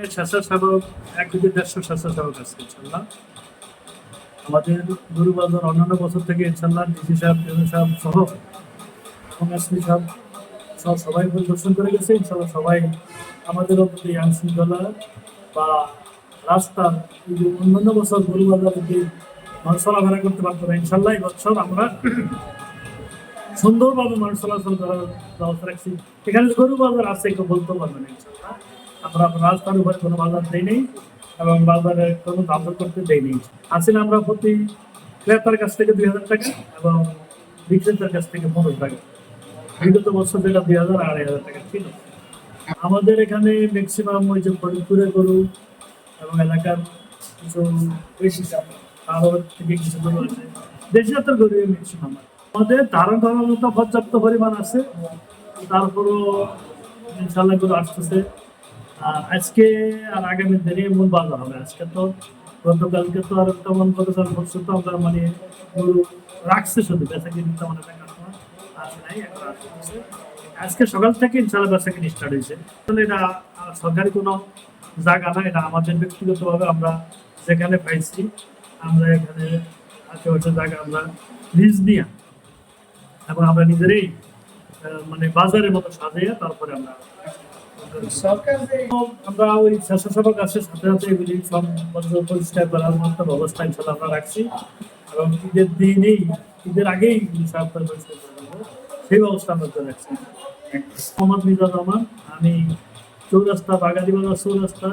স্বেচ্ছাসেবক এক দেড়শো স্বেচ্ছাসেবক আছে, ইনশাল্লাহ। আমাদের গরুবাজার অন্যান্য বছর থেকে ইনশাল্লাহ ডিসি সাহেব সাহেব সহ কংগ্রেসি সাহেব সব সবাই পরিদর্শন করে গেছে। ইনশাল্লাহ সবাই আমাদের অন্তত আইন শৃঙ্খলা বা রাস্তা এই যে অন্যান্য বছর গরুবাজার যদি মানুষ চলাফেরা করতে পারতো না, ইনশাল্লাহ বছর আমরা সুন্দরভাবে মানুষ চলাচল করার ব্যবস্থা রাখছি। এখানে গরু বাজার আছে, কেউ বলতে পারবেন ইনশাল্লাহ। আমরা রাস্তার উপরে কোনো বাজার দেই নেই এবং বাজারে কোনো দাবদর করতে দেই নেই। আসলে আমরা প্রতি ক্রেতার কাছ থেকে দুই হাজার টাকা এবং বিক্রেতার কাছ থেকে পনেরো টাকা। বিগত বছর যেটা দুই হাজার, আড়াই হাজার টাকা ছিল। আমাদের এখানে ম্যাক্সিমাম ওই যে ফরিদপুরের গরু এবং এলাকার কিছু বেশি তারও থেকে কিছু গরু আছে। দেশি জাতের গরু ম্যাক্সিমাম আমাদের ধারণ করার পর্যাপ্ত পরিমাণ আছে। তারপরও ইনশাল্লাহ গরু আসতেছে। আর আজকে আর আগামী দিনে মূল বাজার হবে। আজকে তো গতকালকে তো আর তেমন গতকাল বছর তো আমরা মানে রাখছে শুধু, বেচা কিনে তেমন একটা নাই আজকে সকাল থেকে ইনশাল্লাহ বেচা কিনে স্টার্ট হয়েছে। আসলে এটা সরকারি কোনো জায়গা না, এটা আমাদের ব্যক্তিগতভাবে আমরা যেখানে পাইছি, আমরা এখানে আশেপাশে জায়গা আমরা লিজ নিয়ে এবং আমরা নিজেরাই মানে বাজারের মতো সাজিয়ে তারপরে আমরা আমরা ওই স্বেচ্ছাসেবক আছে সাথে সাথে এগুলি সব পরিষ্কার করার মতো ব্যবস্থা আমরা রাখছি। এবং ঈদের দিনেই, ঈদের আগেই সব সেই ব্যবস্থা আমরা রাখছি। মোহাম্মদ মিজানুর রহমান, আমি চৌরাস্তা বাগাদি বাজার চৌরাস্তা